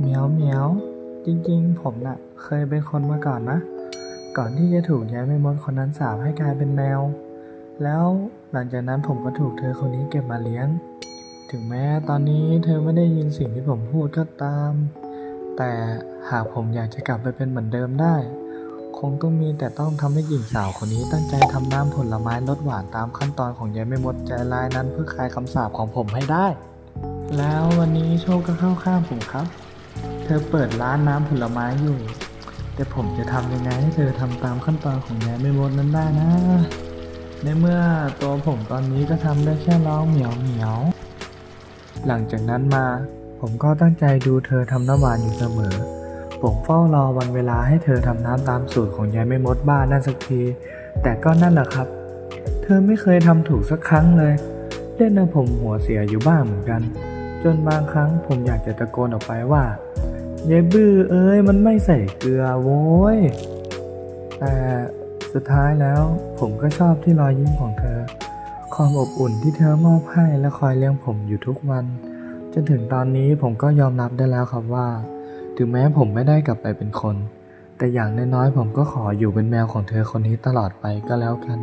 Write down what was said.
เหมียวเหมียวจริงๆ ผมน่ะ เคยเป็นคนมาก่อนนะ ก่อนที่จะถูกยายแม่มดคนนั้นสาปให้กลายเป็นแมว แล้วหลังจากนั้นผมก็ถูกเธอคนนี้เก็บมาเลี้ยง ถึงแม้ตอนนี้เธอไม่ได้ยินสิ่งที่ผมพูดก็ตาม แต่หากผมอยากจะกลับไปเป็นเหมือนเดิมได้ คงต้องมีแต่ต้องทำให้หญิงสาวคนนี้ตั้งใจทำน้ำผลไม้รสหวานตามขั้นตอนของยายแม่มดใจร้ายนั้นเพื่อคลายคำสาปของผมให้ได้ แล้ววันนี้โชคก็เข้าข้างผมครับ เธอเปิดร้านน้ำผลไม้อยู่ แต่ผมจะทำยังไงให้เธอทำตามขั้นตอนของยายแม่มดนั้นได้นะ ในเมื่อตัวผมตอนนี้ก็ทำได้แค่ร้องเหมียวเหมียว หลังจากนั้นมาผมก็ตั้งใจดูเธอทำน้ำหวานอยู่เสมอ ผมเฝ้ารอวันเวลาให้เธอทำน้ำตามสูตรของยายแม่มดบ้านนั่นสักที แต่ก็นั่นแหละครับ เธอไม่เคยทำถูกสักครั้งเลยเล่นเอาผมหัวเสียอยู่บ้างเหมือนกัน จนบางครั้งผมอยากจะตะโกนออกไปว่า ยายบื้อเอ้ยมันไม่ใส่เกลือโว้ย แต่สุดท้ายแล้วผมก็ชอบที่รอยยิ้มของเธอ ความอบอุ่นที่เธอมอบให้และคอยเลี้ยงผมอยู่ทุกวัน จนถึงตอนนี้ผมก็ยอมรับได้แล้วครับว่า ถึงแม้ผมไม่ได้กลับไปเป็นคน แต่อย่างน้อยๆผมก็ขออยู่เป็นแมวของเธอคนนี้ตลอดไปก็แล้วกัน